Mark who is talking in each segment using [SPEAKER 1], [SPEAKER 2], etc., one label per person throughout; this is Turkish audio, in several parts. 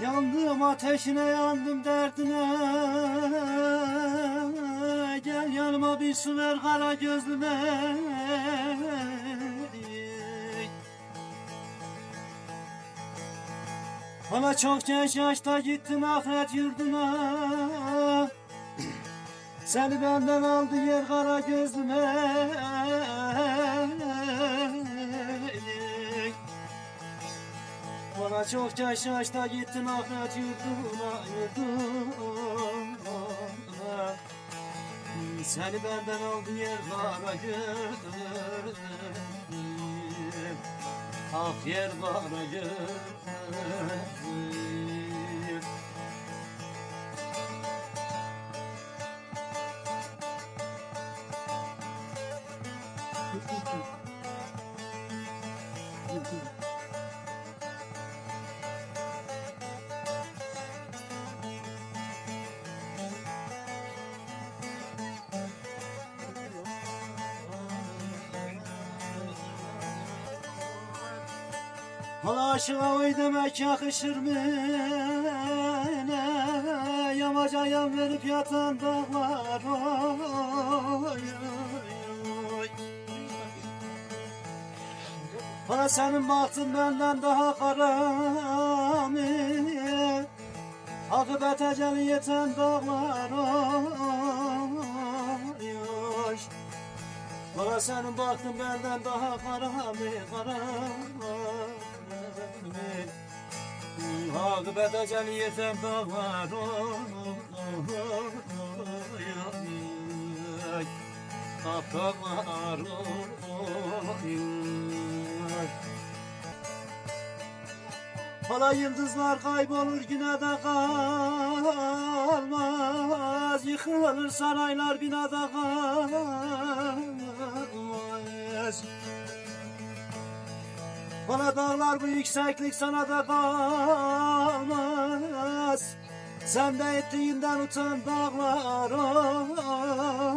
[SPEAKER 1] Yandım ateşine yandım derdine. Gel yanıma bir su ver kara gözlüme. Bana çok genç yaşta gittin ahiret yurduna. Seni benden aldı yer kara gözlüme Bana çok yaş yaşta gittin ahiret yurduna yurduna Seni benden aldı yer kara gözlüm Ah yer kara gözlüm Hala aşığa oy demek yakışır mı? Ne yamaca yan verip yatan dağlar oy, oy, senin bahtın benden daha kara mı? Akıbet eceli yeten dağlar oy, oy. Senin baktın benden daha kara mı kara mı? Akıbet eceli yeten dağlar Kapaklar Hala yıldızlar kaybolur yine de kalmaz Yıkılır saraylar binada kalmaz Bana dağlar bu yükseklik sana da kalmaz Sen de ettiğinden utan dağlar oy,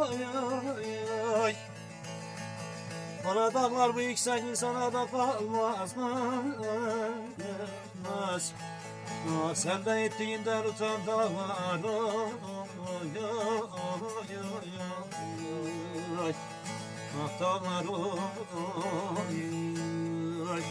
[SPEAKER 1] oy, oy. Bana dağlar bu yükseklik sana da kalmaz Sen de ettiğinden utan dağlar oy, oy. Ah dağlar oy, oy.